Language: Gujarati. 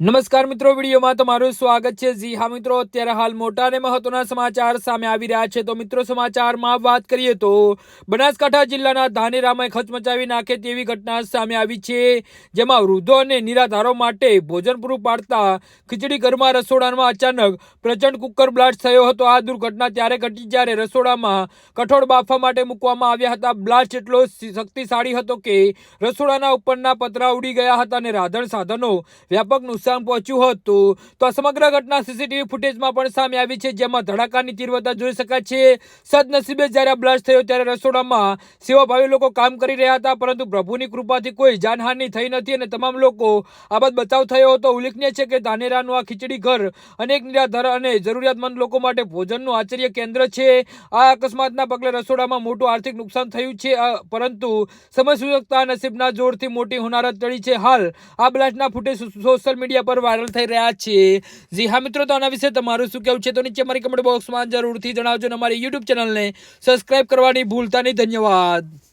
નમસ્કાર મિત્રો, વિડીયોમાં તમારું સ્વાગત છે. જી હા મિત્રો, અત્યારે હાલ મોટા અને મહત્વના સમાચાર સામે આવી રહ્યા છે. તો મિત્રો, સમાચારમાં વાત કરીએ તો બનાસકાંઠા જિલ્લાના ધાનેરામાં ખચમચાવી નાખે તેવી ઘટના સામે આવી છે, જેમાં વૃદ્ધો અને નિરાધારો માટે ભોજન પૂરું પાડતા ખીચડી ઘરમાં રસોડામાં અચાનક પ્રચંડ કુકર બ્લાસ્ટ થયો હતો. આ દુર્ઘટના ત્યારે ઘટી જ્યારે રસોડામાં કઠોળ બાફવા માટે મૂકવામાં આવ્યા હતા. બ્લાસ્ટ એટલો શક્તિશાળી હતો કે રસોડાના ઉપરના પતરા ઉડી ગયા હતા અને રાધણ સાધનો વ્યાપક નુકસાન પહોંચ્યું હતું. તો આ સમગ્ર ઘટના સીસીટીવી ફૂટેજમાં પણ સામે આવી છે, જેમાં ધડાકાની તીવ્રતા જોઈ શકાય છે. સદનસીબે જ્યારે બ્લાસ્ટ થયો ત્યારે રસોડામાં સેવાભાવી લોકો કામ કરી રહ્યા હતા, પરંતુ પ્રભુની કૃપાથી કોઈ જાનહાનિ થઈ નથી અને તમામ લોકો આબાદ બચાવ થયો હતો. ઉલ્લેખનીય છે કે ધાનેરાનું આ ખીચડી ઘર અનેક નિરાધાર અને જરૂરિયાતમંદ લોકો માટે ભોજનનું આચર્ય કેન્દ્ર છે. આ અકસ્માતના પગલે રસોડામાં મોટું આર્થિક નુકસાન થયું છે પરંતુ સમય સૂચકતા નસીબના જોરથી મોટી હોનારત ટળી છે. હાલ આ બ્લાસ્ટના ફૂટેજ સોશિયલ મીડિયા પર વાયરલ થઈ રહ્યા છે. જી હા મિત્રો, તો આના વિશે તમારું શું કહેવું છે તો નીચે મારી કમેન્ટ બોક્સમાં જરૂરથી જણાવજો અને અમારી યુટ્યુબ ચેનલને સબસ્ક્રાઇબ કરવાની ભૂલતા નહીં. ધન્યવાદ.